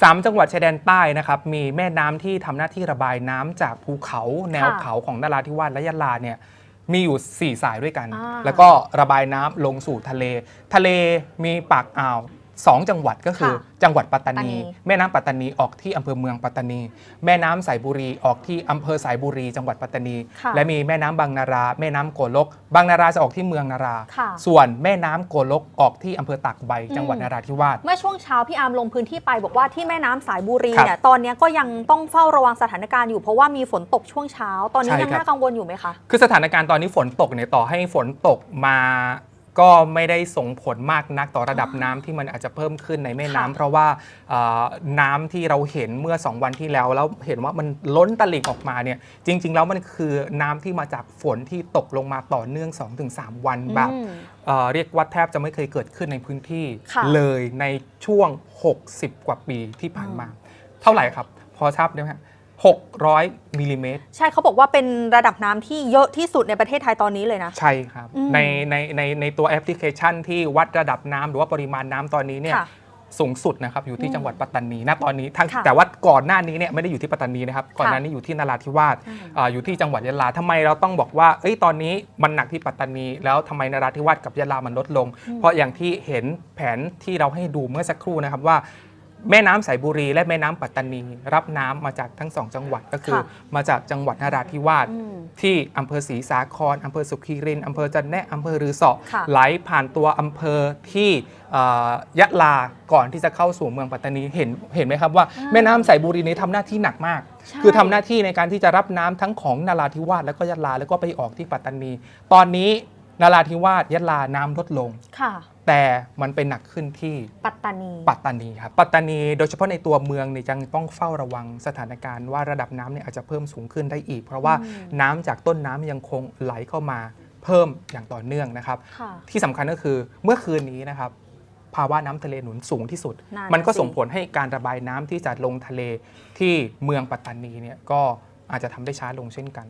สามจังหวัดชายแดนใต้นะครับมีแม่น้ำที่ทำหน้าที่ระบายน้ำจากภูเขาแนวค่ะเขาของนราธิวาสและยะลาเนี่ยมีอยู่ 4 สายด้วยกันอ่าแล้วก็ระบายน้ำลงสู่ทะเล ทะเลมีปากอ่าว สองจังหวัดก็คือค่ะจังหวัดปัตตานีปัตตานีแม่น้ำปัตตานีออกที่อำเภอเมืองปัตตานี แม่น้ำสายบุรีออกที่อำเภอสายบุรี จังหวัดปัตตานีค่ะและมีแม่น้ำบางนารา แม่น้ำโกลก บางนาราจะออกที่เมืองนาราค่ะส่วนแม่น้ำโกลกออกที่อำเภอตากใบ จังหวัดอืมนราธิวาสเมื่อช่วงเช้าพี่อาร์มลงพื้นที่ไปบอกว่าที่แม่น้ำสายบุรีครับเนี่ยตอนนี้ก็ยังต้องเฝ้าระวังสถานการณ์อยู่เพราะว่ามีฝนตกช่วงเช้า ตอนนี้ใช่ยังครับน่ากังวลอยู่ไหมคะคือสถานการณ์ตอนนี้ฝนตกเนี่ยต่อให้ฝนตกมา ก็ไม่ได้ส่งผลมากนักต่อระดับน้ำที่มันอาจจะเพิ่มขึ้นในแม่น้ำค่ะเพราะว่าเอ่อน้ำที่เราเห็นเมื่อ 2 วันที่แล้ว แล้วเห็นว่ามันล้นตลิ่งออกมาเนี่ยจริง ๆ แล้วมันคือน้ำที่มาจากฝนที่ตกลงมาต่อเนื่อง 2-3 วันแบบอืมเอ่อเรียกว่าแทบจะไม่เคยเกิดขึ้นในพื้นที่ค่ะ เลยในช่วง 60 กว่าปีที่ผ่านมา เท่าไหร่ครับ พอทราบได้ไหมฮะ 600มิลลิเมตรใช่เขาบอกว่าเป็นระดับน้ำที่เยอะที่สุดในประเทศไทยตอนนี้เลยนะ ใช่ครับ อืมในในในในตัวแอปพลิเคชันที่วัดระดับน้ำหรือว่าปริมาณน้ำตอนนี้เนี่ยค่ะสูงสุดนะครับอยู่ที่อืมจังหวัดปัตตานีณตอนนี้ทั้งค่ะแต่ว่าก่อนหน้านี้เนี่ยไม่ได้อยู่ที่ปัตตานีนะครับก่อนหน้านี้อยู่ที่นราธิวาสอืมอ่าอยู่ที่จังหวัดยะลาทำไมเราต้องบอกว่าเอ้ยตอนนี้มันหนักที่ปัตตานี แล้วทำไมนราธิวาสกับยะลามันลดลง เพราะอย่างที่เห็นแผนที่เราให้ดูเมื่อสักครู่นะครับว่า แม่น้ำสายบุรีและแม่น้ำปัตตานี รับน้ำมาจากทั้งสองจังหวัดก็คือ ค่ะ มาจากจังหวัดนราธิวาส อืม ที่อำเภอศรีสาครอำเภอสุขีรินอำเภอจันแนะอำเภอรือเสอค่ะไหลผ่านตัวอำเภอที่เอ่อยะลาก่อนที่จะเข้าสู่เมืองปัตตานีเห็นเห็นไหมครับว่าอ่าแม่น้ำสายบุรีนี้ทำหน้าที่หนักมาก ใช่ คือทำหน้าที่ในการที่จะรับน้ำทั้งของนราธิวาสแล้วก็ยะลาแล้วก็ไปออกที่ปัตตานี ตอนนี้นราธิวาสยะลาน้ำลดลง ค่ะ แต่มันเป็นหนักขึ้นที่ปัตตานี ปัตตานีครับปัตตานีโดยเฉพาะในตัวเมืองเนี่ยยังต้องเฝ้าระวังสถานการณ์ว่าระดับน้ำเนี่ยอาจจะเพิ่มสูงขึ้นได้อีก เพราะว่าอืมน้ำจากต้นน้ำยังคงไหลเข้ามาเพิ่มอย่างต่อเนื่องนะครับค่ะที่สำคัญก็คือเมื่อคืนนี้นะครับภาวะน้ำทะเลหนุนสูงที่สุดนั่นมันก็สิส่งผลให้การระบายน้ำที่จะลงทะเลที่เมืองปัตตานีเนี่ยก็อาจจะทำได้ช้าลงเช่นกัน